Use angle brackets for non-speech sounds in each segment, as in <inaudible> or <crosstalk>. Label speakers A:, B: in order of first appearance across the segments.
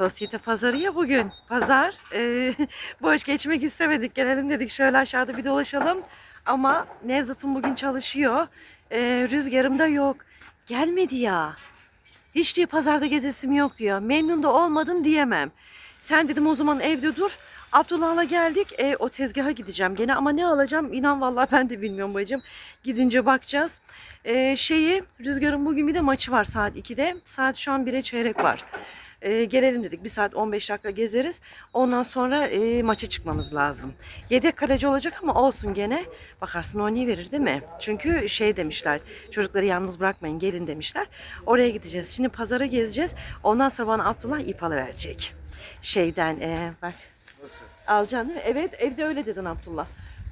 A: Sosyete pazarı ya bugün. Pazar. Ee, <laughs> boş geçmek istemedik. Gelelim dedik şöyle aşağıda bir dolaşalım. Ama Nevzat'ım bugün çalışıyor. Ee, rüzgarım da yok. Gelmedi ya. Hiç diye pazarda gezesim yok diyor. Memnun da olmadım diyemem. Sen dedim o zaman evde dur. Abdullah'la geldik. E, o tezgaha gideceğim gene ama ne alacağım inan vallahi ben de bilmiyorum bacım. Gidince bakacağız. E, şeyi Rüzgar'ın bugün bir de maçı var saat 2'de. Saat şu an 1'e çeyrek var. E, gelelim dedik. Bir saat 15 dakika gezeriz. Ondan sonra e, maça çıkmamız lazım. Yedek kaleci olacak ama olsun gene. Bakarsın oynayıverir değil mi? Çünkü şey demişler. Çocukları yalnız bırakmayın gelin demişler. Oraya gideceğiz. Şimdi pazara gezeceğiz. Ondan sonra bana Abdullah ip verecek. Şeyden e, bak. Alacaksın değil mi? Evet evde öyle dedin Abdullah.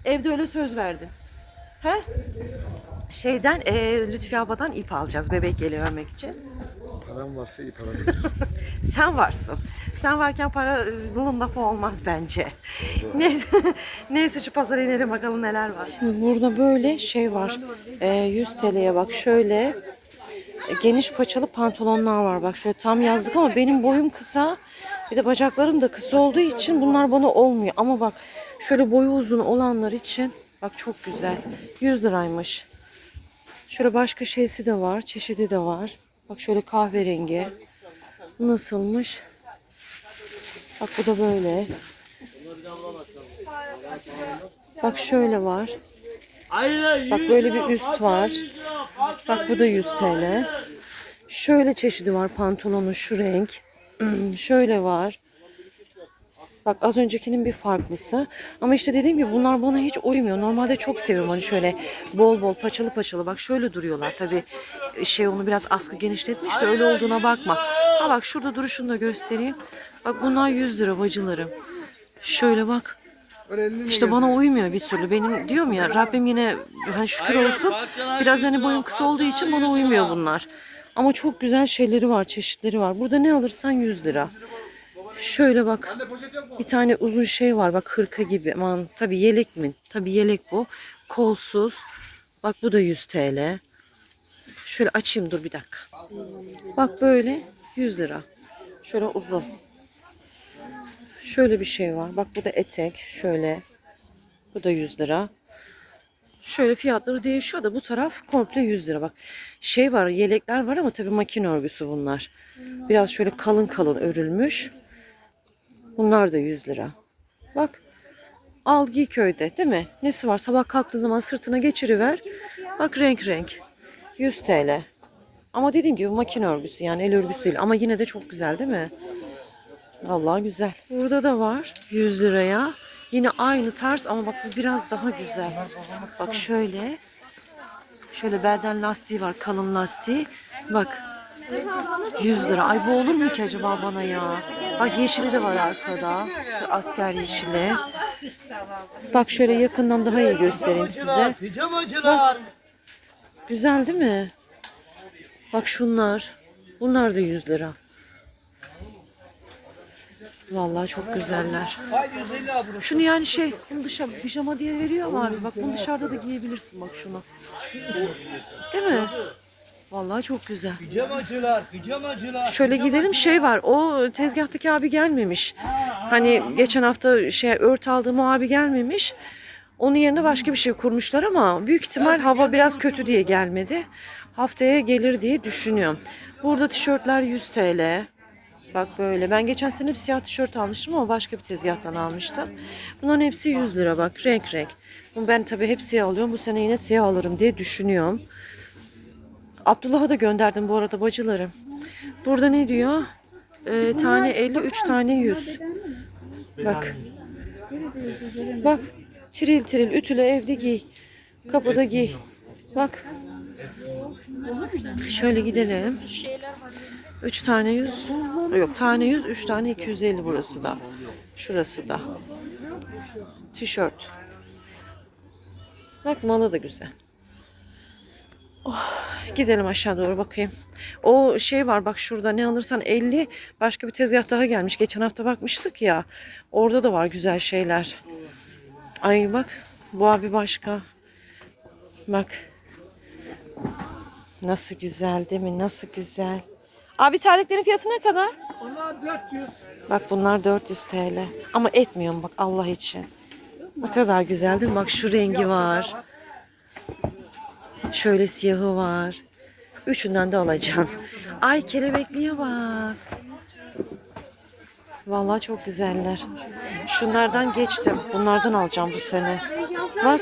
A: Evde öyle söz verdin. He? Şeyden e, Lütfi abadan ip alacağız bebek örmek için.
B: Param varsa para verirsin. <laughs>
A: Sen varsın. Sen varken paranın lafı olmaz bence. Neyse, <laughs> neyse şu pazara inelim bakalım neler var. Burada böyle şey var. Ee, 100 TL'ye bak şöyle e, geniş paçalı pantolonlar var. Bak şöyle tam yazlık ama benim boyum kısa. Bir de bacaklarım da kısa olduğu için bunlar bana olmuyor. Ama bak şöyle boyu uzun olanlar için bak çok güzel. 100 liraymış. Şöyle başka şeysi de var. Çeşidi de var. Bak şöyle kahverengi. Nasılmış? Bak bu da böyle. Bak şöyle var. Bak böyle bir üst var. Bak bu da 100 TL. Şöyle çeşidi var pantolonun şu renk. <clears throat> şöyle var. Bak az öncekinin bir farklısı. Ama işte dediğim gibi bunlar bana hiç uymuyor. Normalde çok seviyorum hani şöyle bol bol paçalı paçalı. Bak şöyle duruyorlar. Tabii şey onu biraz askı genişletmiş de öyle olduğuna bakma. Ha bak şurada duruşunu da göstereyim. Bak bunlar 100 lira bacılarım. Şöyle bak. İşte bana uymuyor bir türlü. Benim diyorum ya Rabbim yine hani şükür olsun. Biraz hani boyum kısa olduğu için bana uymuyor bunlar. Ama çok güzel şeyleri var, çeşitleri var. Burada ne alırsan 100 lira. Şöyle bak. Bir tane uzun şey var bak hırka gibi. Aman tabii yelek mi? Tabii yelek bu. Kolsuz. Bak bu da 100 TL. Şöyle açayım dur bir dakika. Bak böyle 100 lira. Şöyle uzun. Şöyle bir şey var. Bak bu da etek. Şöyle. Bu da 100 lira. Şöyle fiyatları değişiyor da bu taraf komple 100 lira. Bak şey var yelekler var ama tabii makine örgüsü bunlar. Biraz şöyle kalın kalın örülmüş. Bunlar da 100 lira. Bak al giy köyde değil mi? Nesi var? Sabah kalktığı zaman sırtına geçiriver. Bak renk renk. 100 TL. Ama dediğim gibi makine örgüsü yani el örgüsü değil. Ama yine de çok güzel değil mi? Vallahi güzel. Burada da var 100 liraya. Yine aynı tarz ama bak bu biraz daha güzel. Bak şöyle. Şöyle belden lastiği var kalın lastiği. Bak 100 lira. Ay bu olur mu ki acaba bana ya? Bak yeşili de var arkada. Şu asker yeşili. Bak şöyle yakından daha iyi göstereyim size.
C: Pijamacılar.
A: Güzel değil mi? Bak şunlar. Bunlar da 100 lira. Vallahi çok güzeller.
C: Haydi 150 abi.
A: Şunu yani şey, bunu dışarı pijama diye veriyor ama abi bak bunu dışarıda da giyebilirsin bak şunu. Değil mi? Vallahi çok güzel.
C: Pijamacılar, pijamacılar.
A: Şöyle gidelim şey var. O tezgahtaki abi gelmemiş. Hani geçen hafta şey ört aldığım o abi gelmemiş. Onun yerine başka bir şey kurmuşlar ama büyük ihtimal hava biraz kötü diye gelmedi. Haftaya gelir diye düşünüyorum. Burada tişörtler 100 TL. Bak böyle. Ben geçen sene bir siyah tişört almıştım ama başka bir tezgahtan almıştım. Bunların hepsi 100 lira bak renk renk. Bunu ben tabii hep siyah alıyorum. Bu sene yine siyah alırım diye düşünüyorum. Abdullah'a da gönderdim bu arada bacılarım. Burada ne diyor? Ee, tane 50, 3 tane 100. Bak. Bak. Tiril tiril ütüle evde giy. Kapıda giy. Bak. Şöyle gidelim. 3 tane 100. Yok tane 100, 3 tane 250 burası da. Şurası da. Tişört. Bak malı da güzel. Gidelim aşağı doğru bakayım. O şey var bak şurada ne alırsan 50 başka bir tezgah daha gelmiş. Geçen hafta bakmıştık ya. Orada da var güzel şeyler. Ay bak bu abi başka. Bak. Nasıl güzel değil mi? Nasıl güzel. Abi terliklerin fiyatı ne kadar?
C: Onlar 400.
A: Bak bunlar 400 TL. Ama etmiyorum bak Allah için. Ne kadar güzel değil mi? Bak şu rengi var. Şöyle siyahı var. Üçünden de alacağım. Ay kelebekliye bak. Vallahi çok güzeller. Şunlardan geçtim. Bunlardan alacağım bu sene. Bak.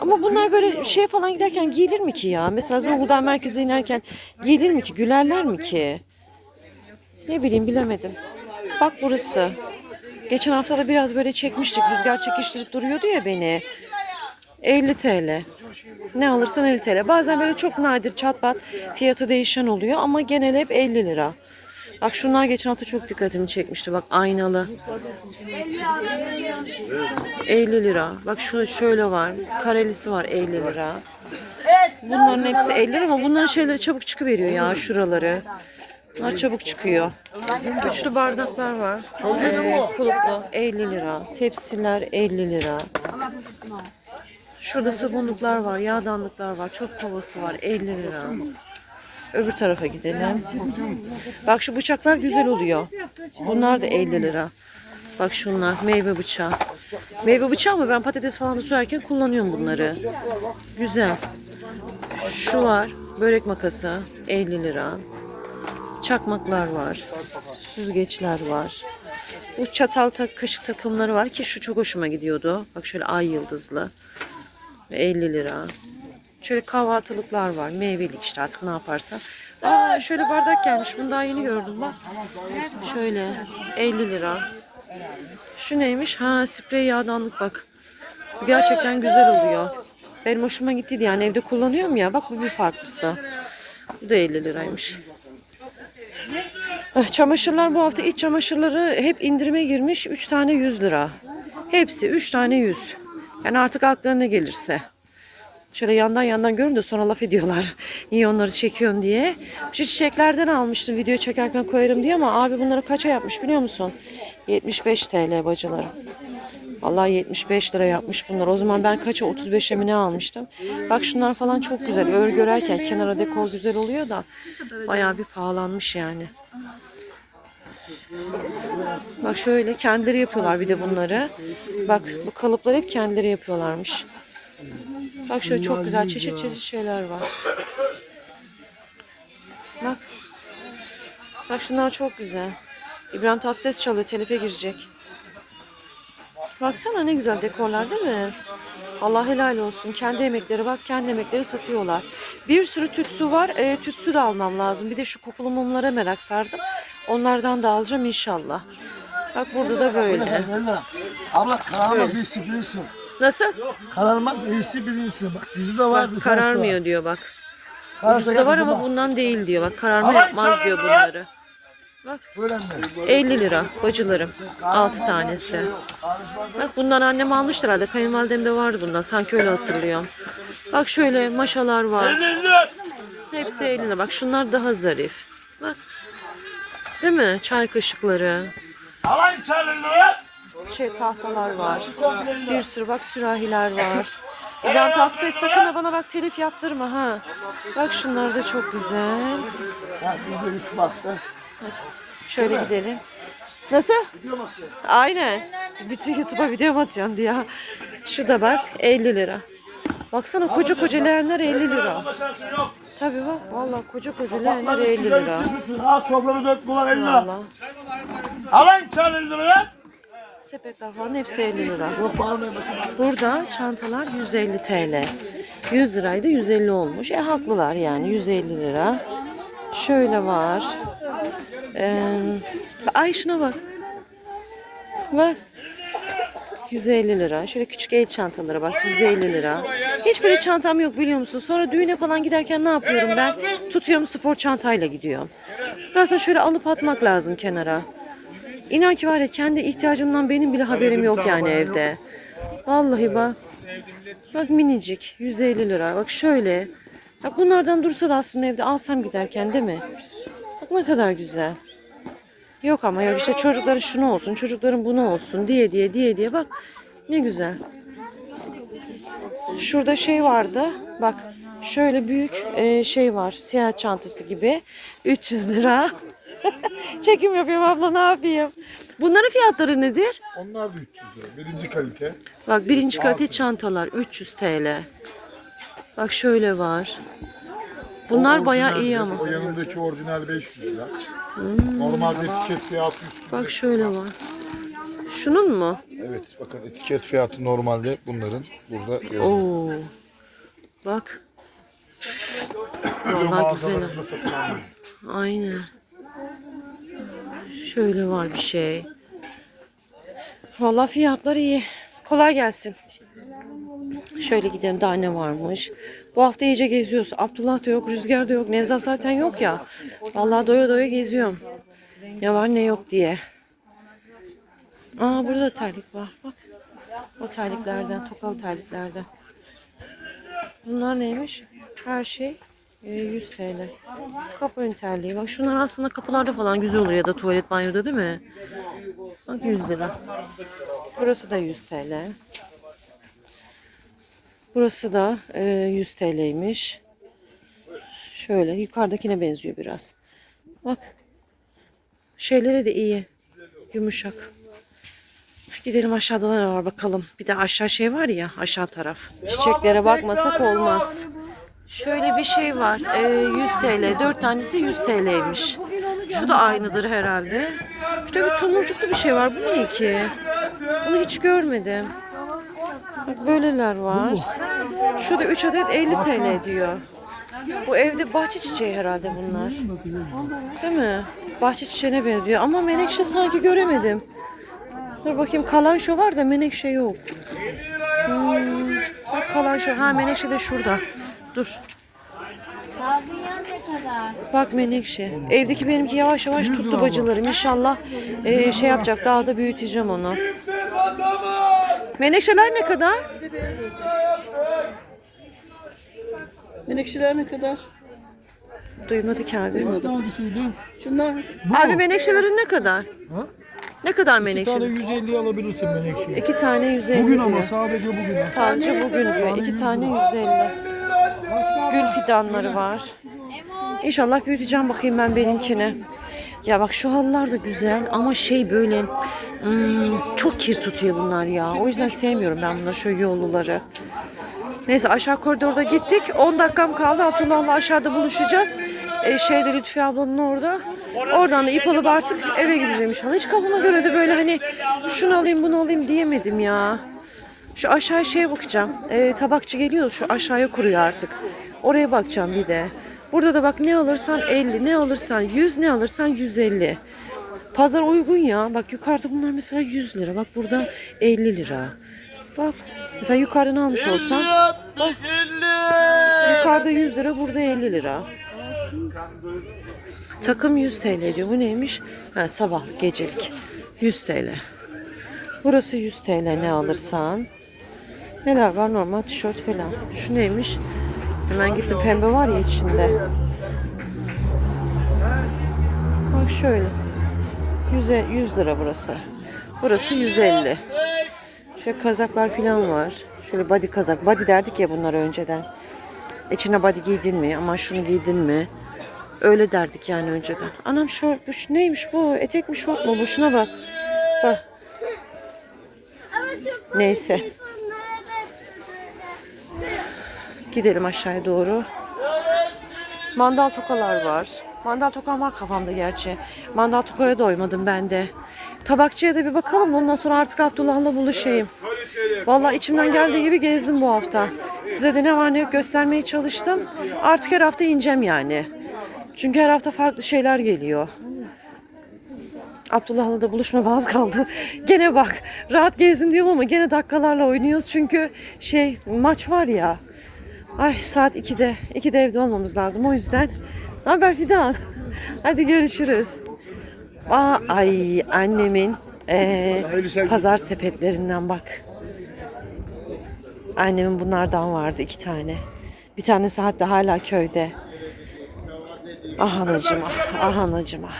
A: Ama bunlar böyle şeye falan giderken giyilir mi ki ya? Mesela Zonguldak merkeze inerken giyilir mi ki? Gülerler mi ki? Ne bileyim bilemedim. Bak burası. Geçen hafta da biraz böyle çekmiştik. Rüzgar çekiştirip duruyordu ya beni. 50 TL. Ne alırsan 50 TL. Bazen böyle çok nadir çat pat fiyatı değişen oluyor ama genel hep 50 lira. Bak şunlar geçen hafta çok dikkatimi çekmişti. Bak aynalı. 50 lira. Bak şu şöyle var. Karelisi var 50 lira. Bunların hepsi 50 lira ama bunların şeyleri çabuk çıkıveriyor ya şuraları. Bunlar çabuk çıkıyor. Üçlü bardaklar var. Ee, kuluplu 50 lira. Tepsiler 50 lira. Şurada sabunluklar var, yağdanlıklar var, çöp kovası var 50 lira. Öbür tarafa gidelim. Bak şu bıçaklar güzel oluyor. Bunlar da 50 lira. Bak şunlar meyve bıçağı. Meyve bıçağı mı? Ben patates falan da soyarken kullanıyorum bunları. Güzel. Şu var. Börek makası 50 lira. Çakmaklar var. Süzgeçler var. Bu çatal tak kaşık takımları var ki şu çok hoşuma gidiyordu. Bak şöyle ay yıldızlı. 50 lira. Şöyle kahvaltılıklar var. Meyvelik işte artık ne yaparsan. Aa şöyle bardak gelmiş. Bunu daha yeni gördüm bak. Şöyle 50 lira. Şu neymiş? Ha sprey yağdanlık bak. Bu gerçekten güzel oluyor. Benim hoşuma gittiydi yani evde kullanıyorum ya. Bak bu bir farklısı. Bu da 50 liraymış. Ah, Çamaşırlar bu hafta iç çamaşırları hep indirime girmiş. 3 tane 100 lira. Hepsi 3 tane 100. Yani artık aklına gelirse. Şöyle yandan yandan görün de sonra laf ediyorlar. <laughs> Niye onları çekiyorsun diye. Şu çiçeklerden almıştım video çekerken koyarım diye ama abi bunları kaça yapmış biliyor musun? 75 TL bacılarım. Vallahi 75 lira yapmış bunlar. O zaman ben kaça 35'e mi ne almıştım? Bak şunlar falan çok güzel. Örgü örerken kenara dekor güzel oluyor da bayağı bir pahalanmış yani. Bak şöyle kendileri yapıyorlar bir de bunları. Bak bu kalıpları hep kendileri yapıyorlarmış. Bak şöyle çok güzel çeşit çeşit şeyler var. Bak. Bak şunlar çok güzel. İbrahim Tatlıses çalıyor. Telife girecek. Baksana ne güzel dekorlar değil mi? Allah helal olsun. Kendi emekleri bak kendi emekleri satıyorlar. Bir sürü tütsü var. E, tütsü de almam lazım. Bir de şu kokulu mumlara merak sardım. Onlardan da alacağım inşallah. Bak burada da böyle.
C: Abla kararmaz iyisi bilirsin.
A: Nasıl?
C: Kararmaz iyisi bilirsin. Bak dizide var.
A: Bak, kararmıyor diyor bak. Burada var ama
C: bak.
A: bundan değil diyor. Bak kararma yapmaz diyor bunları.
C: Mi?
A: 50 lira bacılarım. 6 tanesi. Bak bundan annem almıştır herhalde. Kayınvalidemde vardı bundan. Sanki öyle hatırlıyorum. Bak şöyle maşalar var. Hepsi 50 lira. Bak şunlar daha zarif. Bak. Değil mi? Çay kaşıkları.
C: Alan çalınıyor.
A: Şey tahtalar var. Bir sürü bak sürahiler var. <laughs> İbrahim Tatlıses sakın ha bana bak telif yaptırma ha. Bak şunlar da çok güzel. Şöyle gidelim. Nasıl? Aynen. Bütün YouTube'a video mu atıyorsun diye. Şu da bak 50 lira. Baksana koca koca leğenler 50 lira.
C: Yok.
A: Tabii bak vallahi koca koca leğenler
C: Baklar
A: 50
C: 300 lira.
A: lira.
C: 300 lira. Ha çorbanız 4 dolar 50 lira.
A: Vallahi.
C: Alan çalınıyor.
A: Sepetler falan hepsi 50 lira.
C: Çok pahalı mesela.
A: Burada çantalar 150 TL. 100 liraydı 150 olmuş. E haklılar yani 150 lira. Şöyle var. Ee, ay şuna bak. Bak. 150 lira. Şöyle küçük el çantalara bak 150 lira. Hiç böyle çantam yok biliyor musun? Sonra düğüne falan giderken ne yapıyorum ben? Tutuyorum spor çantayla gidiyorum. Aslında şöyle alıp atmak lazım kenara. İnan ki var ya kendi ihtiyacımdan benim bile haberim yok yani evde. Vallahi bak. Bak minicik 150 lira. Bak şöyle. Bak bunlardan dursa da aslında evde alsam giderken değil mi? Bak ne kadar güzel. Yok ama yok işte çocukların şunu olsun, çocukların bunu olsun diye diye diye diye bak ne güzel. Şurada şey vardı. Bak şöyle büyük e, şey var. Seyahat çantası gibi. 300 lira. <laughs> Çekim yapıyorum abla ne yapayım? Bunların fiyatları nedir?
B: Onlar da 300 lira. Birinci kalite.
A: Bak birinci kalite çantalar 300 TL. Bak şöyle var. Bunlar
B: O
A: bayağı iyi ama.
B: O yanındaki orijinal 500 lira. Normalde etiket fiyatı 100
A: Bak şöyle var. Şunun mu?
B: Evet bakın etiket fiyatı normalde bunların burada yazıyor.
A: Oo. Bak. Vallahi güzel. Aynen. Şöyle var bir şey. Vallahi fiyatlar iyi. Kolay gelsin. Şöyle gidelim daha ne varmış. Bu hafta iyice geziyoruz. Abdullah da yok, Rüzgar da yok. Nevzat zaten yok ya. Vallahi doya doya geziyorum. Ne var ne yok diye. Aa burada da terlik var. Bak. O terliklerden, tokalı terliklerden. Bunlar neymiş? Her şey e, 100 TL. Kapı ön terliği. Bak şunlar aslında kapılarda falan güzel oluyor ya da tuvalet banyoda değil mi? Bak 100 lira. Burası da 100 TL. Burası da e, 100 TL'ymiş. Şöyle yukarıdakine benziyor biraz. Bak. Şeyleri de iyi. Yumuşak. Gidelim aşağıda ne var bakalım. Bir de aşağı şey var ya aşağı taraf. Çiçeklere bakmasak olmaz. Şöyle bir şey var. Ee, 100 TL. 4 tanesi 100 TL'ymiş. Şu da aynıdır herhalde. Şurada bir tomurcuklu bir şey var. Bu ne ki? Bunu hiç görmedim. Bak böyleler var. Şurada 3 adet 50 TL diyor. Bu evde bahçe çiçeği herhalde bunlar. Değil mi? Bahçe çiçeğine benziyor. Ama menekşe sanki göremedim. Dur bakayım kalanşo var da menekşe yok. Hmm, bak kalanşo. Ha menekşe de şurada. Dur. Bak menekşe. Evdeki benimki yavaş yavaş tuttu bacılarım. İnşallah e, şey yapacak. Daha da büyüteceğim onu. Menekşeler ne kadar?
D: Menekşeler ne kadar?
A: Duymadı ki abi.
D: Şunlar
A: Abi menekşelerin ne kadar? Ne kadar
E: Bir tane
A: menekşe?
E: 150 alabilirsin menekşe.
A: İki tane 150
E: Bugün ama sadece bugün. ha.
A: Sadece bugün diyor. İki tane 150. Gül fidanları var. İnşallah büyüteceğim bakayım ben benimkini. Ya bak şu halılar da güzel ama şey böyle hmm, çok kir tutuyor bunlar ya. O yüzden sevmiyorum ben bunları şöyle yolluları. Neyse aşağı koridorda gittik. 10 dakikam kaldı. Abdullah'la aşağıda buluşacağız. Ee, şeyde Lütfi ablanın orada. Oradan da ip alıp artık eve gideceğim inşallah. Hiç kafama göre de böyle hani şunu alayım bunu alayım diyemedim ya. Şu aşağı şeye bakacağım. Ee, tabakçı geliyor şu aşağıya kuruyor artık. Oraya bakacağım bir de. Burada da bak ne alırsan 50, ne alırsan 100, ne alırsan 150. Pazar uygun ya. Bak yukarıda bunlar mesela 100 lira. Bak burada 50 lira. Bak mesela yukarıdan almış olsan bak, yukarıda 100 lira burada 50 lira. Takım 100 TL diyor. Bu neymiş? Ha, sabahlık gecelik. 100 TL. Burası 100 TL ne alırsan. Neler var normal tişört falan. Şu neymiş? Hemen gittim pembe var ya içinde. Bak şöyle. 100, 100 lira burası. Burası 150. Şöyle kazaklar falan var. Şöyle body kazak. Body derdik ya bunlar önceden. İçine body giydin mi? Ama şunu giydin mi? Öyle derdik yani önceden. Anam şu neymiş bu? Etek mi şort mu? Bu şuna bak. Bak. Neyse. Gidelim aşağıya doğru. Mandal tokalar var. Mandal tokam var kafamda gerçi. Mandal tokaya doymadım ben de. Tabakçıya da bir bakalım. Ondan sonra artık Abdullah'la buluşayım. Vallahi içimden geldiği gibi gezdim bu hafta. Size de ne var ne yok göstermeye çalıştım. Artık her hafta ineceğim yani. Çünkü her hafta farklı şeyler geliyor. Abdullah'la da buluşma az kaldı. <laughs> Gene bak rahat gezdim diyorum ama gene dakikalarla oynuyoruz. Çünkü şey maç var ya. Ay saat 2'de. 2'de evde olmamız lazım. O yüzden. Ne haber Fidan? Hadi görüşürüz. Aa, ay annemin eee, pazar sepetlerinden bak. Annemin bunlardan vardı iki tane. Bir tanesi hatta hala köyde. Ah anacım ah, ah anacım ah.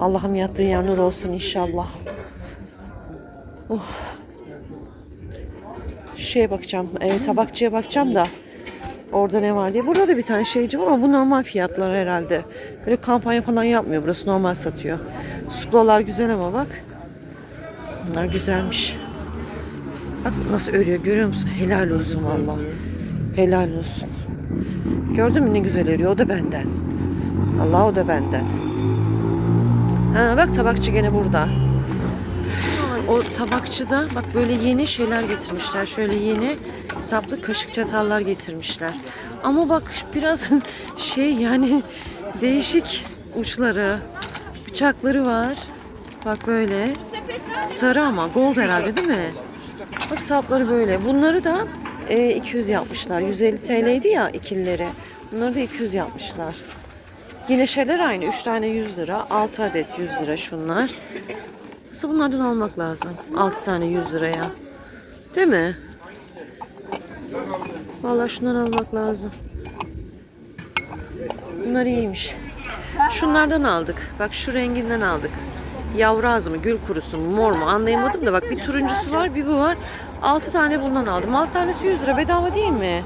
A: Allah'ım yattığın yer nur olsun inşallah. Oh. Şeye bakacağım, e, tabakçıya bakacağım da Orada ne var diye. Burada da bir tane şeyci var ama bu normal fiyatlar herhalde. Böyle kampanya falan yapmıyor. Burası normal satıyor. Suplalar güzel ama bak. Bunlar güzelmiş. Bak nasıl örüyor görüyor musun? Helal olsun valla. Helal olsun. Gördün mü ne güzel örüyor. O da benden. Allah o da benden. Ha, bak tabakçı gene burada. O tabakçıda bak böyle yeni şeyler getirmişler. Şöyle yeni saplı kaşık çatallar getirmişler. Ama bak biraz <laughs> şey yani değişik uçları, bıçakları var. Bak böyle. Sarı ama gold herhalde değil mi? Bak sapları böyle. Bunları da e, 200 yapmışlar. 150 TL'ydi ya ikilileri. Bunları da 200 yapmışlar. Yine şeyler aynı. 3 tane 100 lira. 6 adet 100 lira şunlar. Nasıl bunlardan almak lazım? 6 tane 100 liraya. Değil mi? Vallahi şundan almak lazım. Bunlar iyiymiş. Şunlardan aldık. Bak şu renginden aldık. Yavru ağzı mı, gül kurusu mu, mor mu anlayamadım da bak bir turuncusu var, bir bu var. 6 tane bundan aldım. 6 tanesi 100 lira bedava değil mi?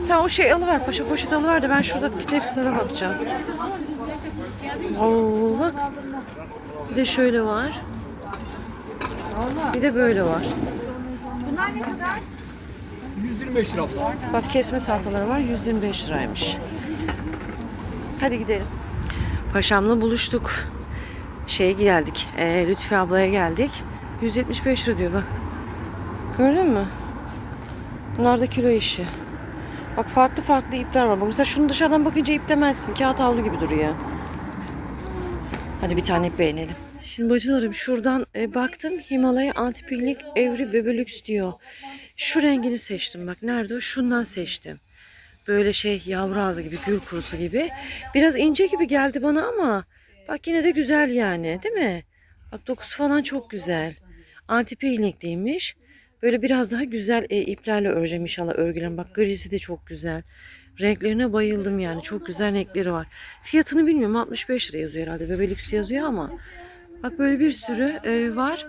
A: Sen o şey alıver, paşa poşet alıver de ben şuradaki tepsilere bakacağım. Oo bak. Bir de şöyle var. Bir de böyle var.
C: 125 lira.
A: Bak kesme tahtaları var 125 liraymış. Hadi gidelim. Paşamla buluştuk. Şeye geldik. E, Lütfi ablaya geldik. 175 lira diyor bak. Gördün mü? Bunlar da kilo işi. Bak farklı farklı ipler var. Bak mesela şunu dışarıdan bakınca ip demezsin. Kağıt havlu gibi duruyor. Hadi bir tane ip beğenelim. Şimdi bacılarım şuradan e, baktım. Himalaya antipillik evri bebelüks diyor. Şu rengini seçtim. Bak nerede o? Şundan seçtim. Böyle şey yavru ağzı gibi, gül kurusu gibi. Biraz ince gibi geldi bana ama bak yine de güzel yani değil mi? Bak dokusu falan çok güzel. Anti-peelingliymiş. Böyle biraz daha güzel e, iplerle öreceğim inşallah örgülerim. Bak grisi de çok güzel. Renklerine bayıldım yani. Çok güzel renkleri var. Fiyatını bilmiyorum. 65 lira yazıyor herhalde. Bebelüks yazıyor ama. Bak böyle bir sürü e, var.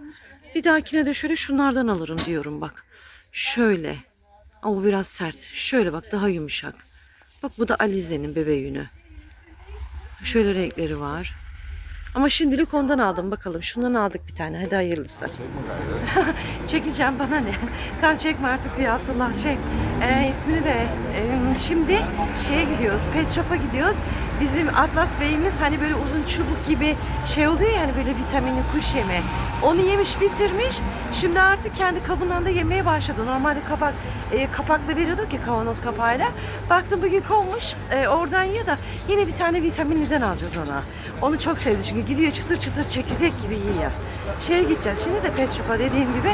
A: Bir dahakine de şöyle şunlardan alırım diyorum bak. Şöyle. Ama bu biraz sert. Şöyle bak daha yumuşak. Bak bu da Alize'nin bebe yünü. Şöyle renkleri var. Ama şimdilik ondan aldım bakalım. Şundan aldık bir tane. Hadi hayırlısı. <laughs> Çekeceğim bana ne? Tam çekme artık diyor Abdullah. Şey e, ismini de e, şimdi şeye gidiyoruz. Pet shop'a gidiyoruz. Bizim Atlas Bey'imiz hani böyle uzun çubuk gibi şey oluyor yani böyle vitaminli kuş yemi. Onu yemiş bitirmiş. Şimdi artık kendi kabından da yemeye başladı. Normalde kapak e, kapaklı veriyorduk ya kavanoz kapağıyla. Baktım bugün konmuş. E, oradan yiyor da yine bir tane vitaminliden alacağız ona. Onu çok sevdi çünkü gidiyor çıtır çıtır çekirdek gibi yiyor. Şeye gideceğiz. Şimdi de pet shop'a dediğim gibi.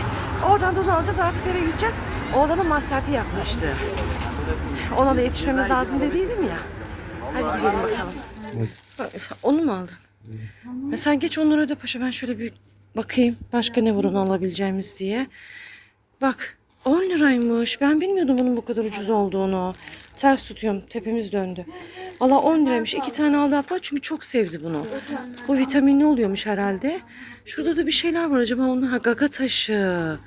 A: Oradan da onu alacağız artık eve gideceğiz. Oğlanın masrafı yaklaştı. Ona da yetişmemiz lazım dediydim ya. Hadi gidelim bakalım. Bak, Onu mu aldın? Ya sen geç onları öde paşa. Ben şöyle bir bakayım. Başka ne var onu alabileceğimiz diye. Bak 10 liraymış. Ben bilmiyordum bunun bu kadar ucuz olduğunu. Ters tutuyorum. Tepemiz döndü. Valla 10 liraymış. İki tane aldı abla çünkü çok sevdi bunu. Bu vitaminli oluyormuş herhalde. Şurada da bir şeyler var acaba onun ha gaga taşı.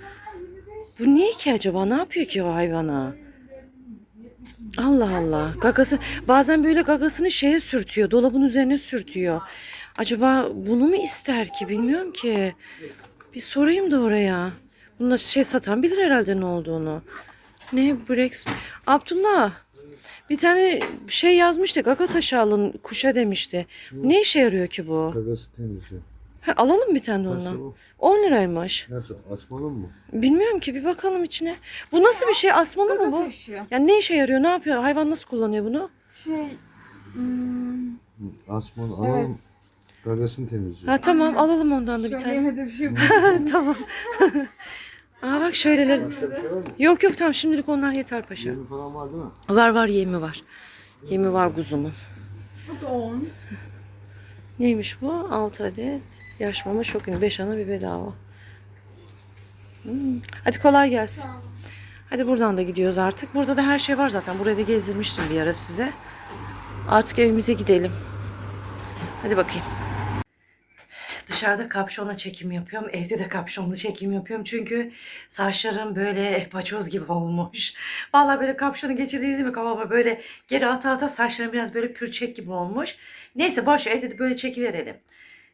A: Bu niye ki acaba? Ne yapıyor ki o hayvana? Allah Allah. Gagası bazen böyle gagasını şeye sürtüyor. Dolabın üzerine sürtüyor. Acaba bunu mu ister ki bilmiyorum ki. Bir sorayım da oraya. Bunda şey satan bilir herhalde ne olduğunu. Ne Brex? Abdullah. Bir tane şey yazmıştı. Gaga taşı alın kuşa demişti. Ne işe yarıyor ki bu?
F: Gagası temizliyor.
A: Ha, alalım bir tane de
F: Nasıl
A: ondan.
F: o?
A: 10 liraymış.
F: Nasıl? Asmalı mı?
A: Bilmiyorum ki bir bakalım içine. Bu nasıl bir şey? Asmalı mı bu? Yani ne işe yarıyor? Ne yapıyor? Hayvan nasıl kullanıyor bunu?
G: Şey, hmm,
F: Asmalı. Alalım. Gagasını temizliyor.
A: Ha tamam alalım ondan da bir tane.
G: şey bu. <laughs>
A: tamam. <laughs> Aa bak şöyleleri.
F: Başka bir şey var mı?
A: Yok yok tamam şimdilik onlar yeter paşa.
F: Yemi falan var değil mi?
A: Var var yemi var. Yemi var kuzumun. Neymiş bu? 6 adet. Yaş mama şokunu. 5 ana bir bedava. Hmm. Hadi kolay gelsin. Hadi buradan da gidiyoruz artık. Burada da her şey var zaten. Burayı da gezdirmiştim bir ara size. Artık evimize gidelim. Hadi bakayım. Dışarıda kapşonla çekim yapıyorum. Evde de kapşonlu çekim yapıyorum. Çünkü saçlarım böyle paçoz gibi olmuş. Vallahi böyle kapşonu geçirdiğim mi kafama böyle geri ata ata saçlarım biraz böyle pürçek gibi olmuş. Neyse boş evde de böyle çekiverelim.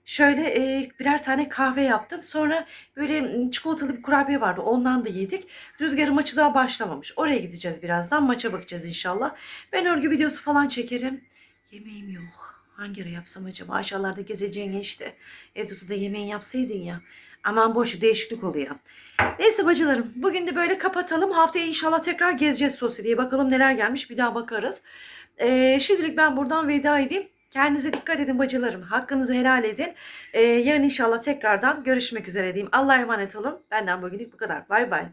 A: Şöyle e, birer tane kahve yaptım. Sonra böyle çikolatalı bir kurabiye vardı. Ondan da yedik. Rüzgarın maçı daha başlamamış. Oraya gideceğiz birazdan. Maça bakacağız inşallah. Ben örgü videosu falan çekerim. Yemeğim yok. Hangi ara yapsam acaba? Aşağılarda gezeceğin işte. Evde de yemeğini yapsaydın ya. Aman boş değişiklik oluyor. Neyse bacılarım bugün de böyle kapatalım. Haftaya inşallah tekrar gezeceğiz sosyeteyi. Bakalım neler gelmiş bir daha bakarız. Ee, şimdilik ben buradan veda edeyim. Kendinize dikkat edin bacılarım. Hakkınızı helal edin. Ee, yarın inşallah tekrardan görüşmek üzere diyeyim. Allah'a emanet olun. Benden bugünlük bu kadar. Bay bay.